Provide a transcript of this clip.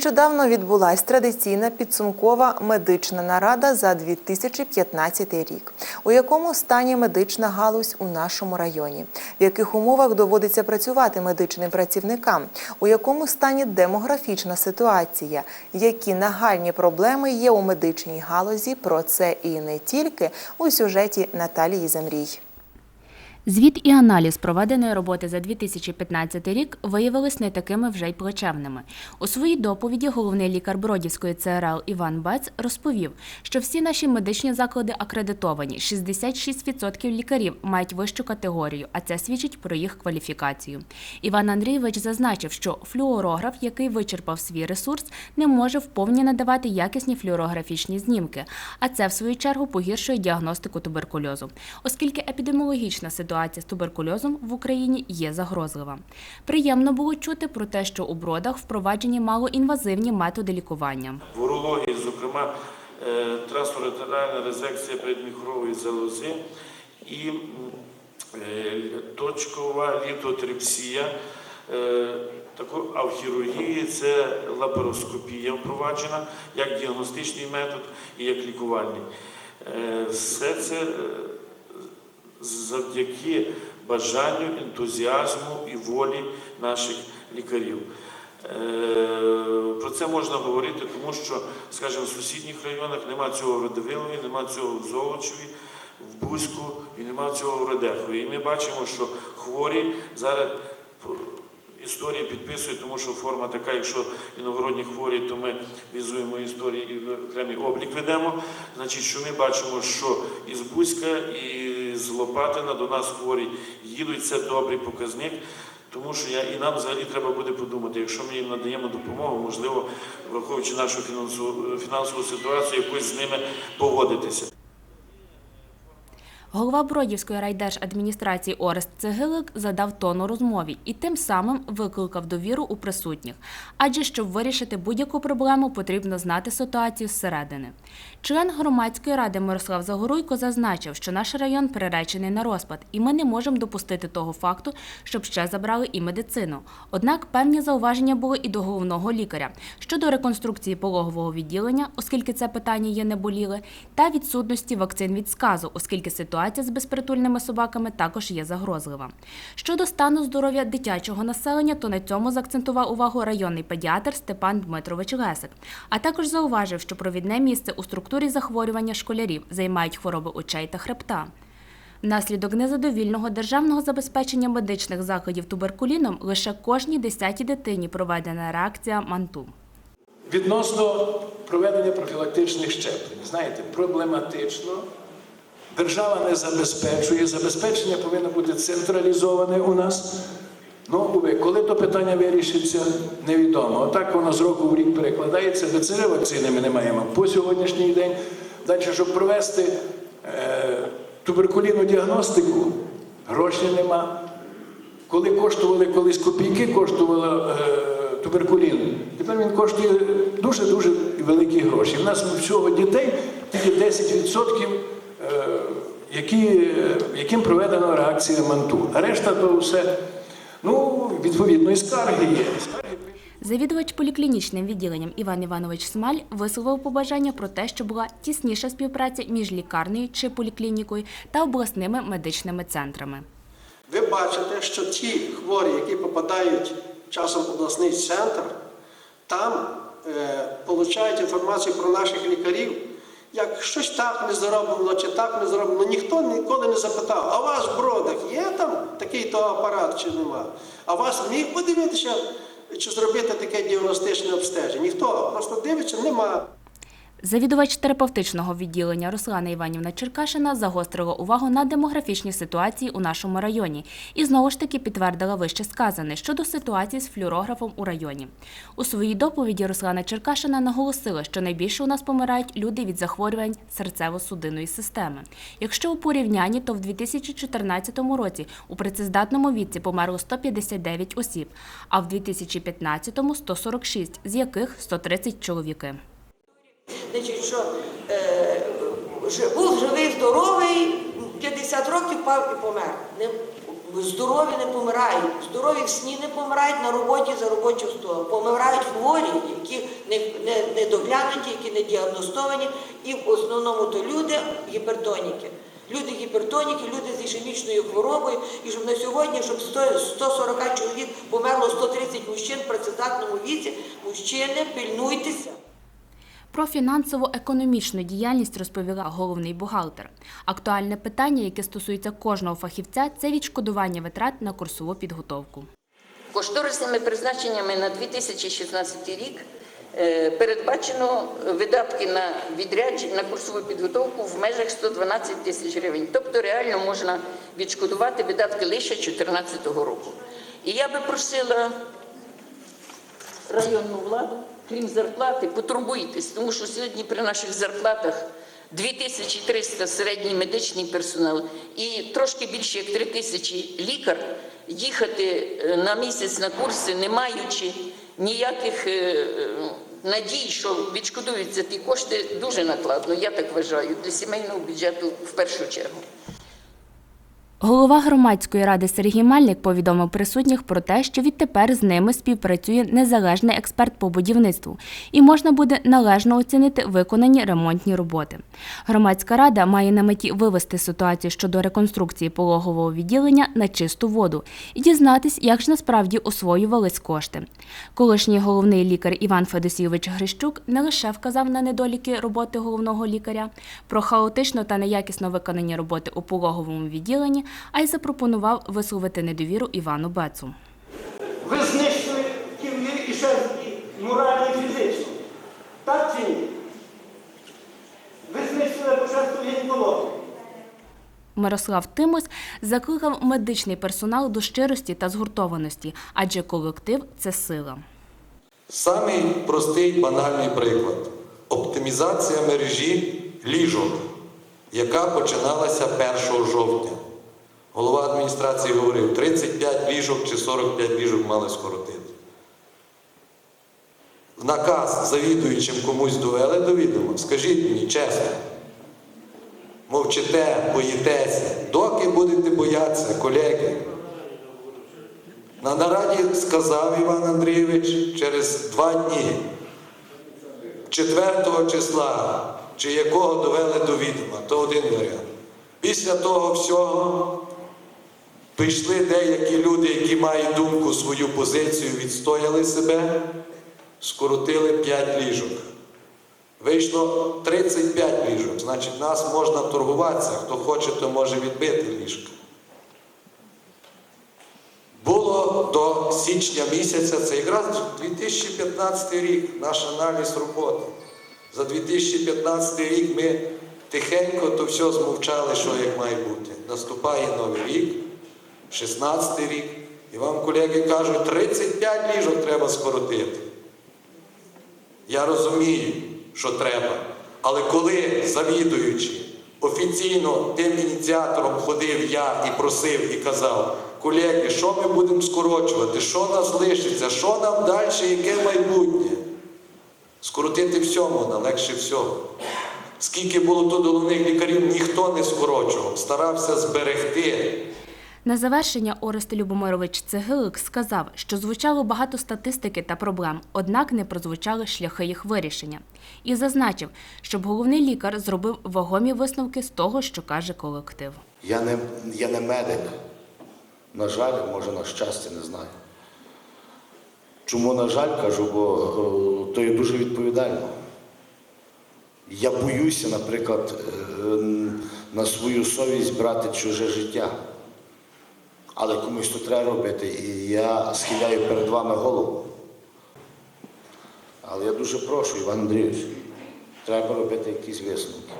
Нещодавно відбулась традиційна підсумкова медична нарада за 2015 рік. У якому стані медична галузь у нашому районі? В яких умовах доводиться працювати медичним працівникам? У якому стані демографічна ситуація? Які нагальні проблеми є у медичній галузі? Про це і не тільки у сюжеті Наталії Замрій. Звіт і аналіз проведеної роботи за 2015 рік виявились не такими вже й плачевними. У своїй доповіді головний лікар Бродівської ЦРЛ Іван Бец розповів, що всі наші медичні заклади акредитовані. 66% лікарів мають вищу категорію, а це свідчить про їх кваліфікацію. Іван Андрійович зазначив, що флюорограф, який вичерпав свій ресурс, не може вповні надавати якісні флюорографічні знімки, а це в свою чергу погіршує діагностику туберкульозу, оскільки епідеміологічна ситуація з туберкульозом в Україні є загрозлива. Приємно було чути про те, що у бродах впроваджені малоінвазивні методи лікування. в урології, зокрема е, трансуретеральна резекція передміхрової залози і е, точкова літотрипсія. Е, А в хірургії це лапароскопія впроваджена як діагностичний метод і як лікувальний. Все це завдяки бажанню, ентузіазму і волі наших лікарів. Е, Про це можна говорити, тому що, скажімо, в сусідніх районах нема цього в Радивилові, нема цього в Золочеві, в Бузьку і нема цього в Радехові. І ми бачимо, що хворі зараз історії підписують, тому що форма така, якщо іногородні хворі, то ми візуємо історії і окремий облік ведемо. Значить, що ми бачимо, що із Бузька і з Лопатина до нас хворі їдуть, це добрий показник. Тому що я і нам взагалі треба буде подумати, якщо ми їм надаємо допомогу, можливо, враховуючи нашу фінансову, фінансову ситуацію, якось з ними погодитися. Голова Бродівської райдержадміністрації Орест Цегилик задав тон у розмові і тим самим викликав довіру у присутніх. Адже щоб вирішити будь-яку проблему, потрібно знати ситуацію зсередини. Член громадської ради Мирослав Загоруйко зазначив, що наш район приречений на розпад, і ми не можемо допустити того факту, щоб ще забрали і медицину. Однак певні зауваження були і до головного лікаря щодо реконструкції пологового відділення, оскільки це питання є неболіле, та відсутності вакцин від сказу, оскільки ситуація з безпритульними собаками також є загрозлива. Щодо стану здоров'я дитячого населення, то на цьому заакцентував увагу районний педіатр Степан Дмитрович Лесик, а також зауважив, що провідне місце у структурі захворювання школярів займають хвороби очей та хребта. Внаслідок незадовільного державного забезпечення медичних заходів туберкуліном лише кожній десятій дитині проведена реакція манту. Відносно проведення профілактичних щеплень, знаєте, проблематично. Держава не забезпечує, забезпечення повинно бути централізоване у нас. Ну, коли то питання вирішиться, невідомо. Отак воно з року в рік перекладається. ДЦР вакцини ми не маємо по сьогоднішній день. Далі, щоб провести е, туберкулінну діагностику, грошей нема. Коли коштували колись копійки, коштувало е, туберкулін, тепер він коштує дуже-дуже великі гроші. У нас всього дітей тільки 10%, е, які, яким проведено реакція манту. А решта то все, ну, відповідно, і скарги є. Завідувач поліклінічним відділенням Іван Іванович Смаль висловив побажання про те, що була тісніша співпраця між лікарнею чи поліклінікою та обласними медичними центрами. Ви бачите, що ті хворі, які попадають часом в обласний центр, там е, получають інформацію про наших лікарів, як щось так не зроблено чи так не зроблено. Ніхто ніколи не запитав, а у вас в бродах є там такий то апарат чи нема? А вас міг подивитися, чи зробити таке діагностичне обстеження? Ніхто просто дивиться, нема. Завідувач терапевтичного відділення Руслана Іванівна Черкашина загострила увагу на демографічній ситуації у нашому районі і знову ж таки підтвердила вище сказане щодо ситуації з флюорографом у районі. У своїй доповіді Руслана Черкашина наголосила, що найбільше у нас помирають люди від захворювань серцево-судинної системи. Якщо у порівнянні, то в 2014 році у працездатному віці померло 159 осіб, а в 2015 – 146, з яких 130 чоловіки. Значить, що е, був живий, здоровий, 50 років пав і помер. Не, Здорові не помирають, здорові в сні не помирають на роботі за робочим столом. Помирають хворі, які не, не, не доглянуті, які не діагностовані, і в основному то люди гіпертоніки. Люди гіпертоніки, люди з ішемічною хворобою, і щоб на сьогодні, щоб 100, 140 чоловік померло 130 мужчин в працездатному віці, мужчини, пильнуйтеся. Про фінансово-економічну діяльність розповіла головний бухгалтер. Актуальне питання, яке стосується кожного фахівця, це відшкодування витрат на курсову підготовку. Кошторисними призначеннями на 2016 рік е, передбачено видатки на відрядження на курсову підготовку в межах 112 тисяч гривень. Тобто реально можна відшкодувати видатки лише 2014 року. І я би просила районну владу, крім зарплати, потурбуйтесь, тому що сьогодні при наших зарплатах 2300 середній медичний персонал і трошки більше як 3000 лікар їхати е, на місяць на курси, не маючи ніяких е, е, надій, що відшкодуються ті кошти, дуже накладно, я так вважаю, для сімейного бюджету в першу чергу. Голова громадської ради Сергій Мельник повідомив присутніх про те, що відтепер з ними співпрацює незалежний експерт по будівництву, і можна буде належно оцінити виконані ремонтні роботи. Громадська рада має на меті вивести ситуацію щодо реконструкції пологового відділення на чисту воду і дізнатись, як ж насправді освоювались кошти. Колишній головний лікар Іван Федосійович Грищук не лише вказав на недоліки роботи головного лікаря, про хаотично та неякісно виконані роботи у пологовому відділенні, а й запропонував висловити недовіру Івану Бецу. Ви знищили ків'ї і ще морально, і фізично. Так чи ні? Ви знищили початку гінекологію. Мирослав Тимось закликав медичний персонал до щирості та згуртованості, адже колектив це сила. Самий простий банальний приклад оптимізація мережі ліжок, яка починалася 1 жовтня. Голова адміністрації говорив, 35 ліжок чи 45 ліжок мали скоротити. Наказ завідуючим комусь довели до відома, скажіть мені чесно. Мовчите, боїтеся, доки будете боятися, колеги. На нараді сказав Іван Андрійович через два дні, 4 числа, чи якого довели до відома, то один варіант. Після того всього прийшли деякі люди, які мають думку, свою позицію, відстояли себе, скоротили 5 ліжок. Вийшло 35 ліжок, значить, нас можна торгуватися. Хто хоче, то може відбити ліжка. Було до січня місяця, це якраз 2015 рік, наш аналіз роботи. За 2015 рік ми тихенько то все змовчали, що як має бути. Наступає новий рік, 16 рік, і вам колеги кажуть, 35 ліжок треба скоротити. Я розумію, що треба. Але коли завідуючи офіційно тим ініціатором ходив я і просив і казав, колеги, що ми будемо скорочувати, що нас лишиться, що нам далі, яке майбутнє? Скоротити всьому можна, легше всього. Скільки було тут головних лікарів, ніхто не скорочував, старався зберегти. На завершення Орест Любомирович Цегилик сказав, що звучало багато статистики та проблем, однак не прозвучали шляхи їх вирішення. І зазначив, щоб головний лікар зробив вагомі висновки з того, що каже колектив. Я не, я не медик. На жаль, може, на щастя, не знаю. Чому, на жаль, кажу, бо е, то є дуже відповідально. Я боюся, наприклад, е, на свою совість брати чуже життя. Але комусь то треба робити, і я схиляю перед вами голову. Але я дуже прошу, Іван Андрійович, треба робити якісь висновки.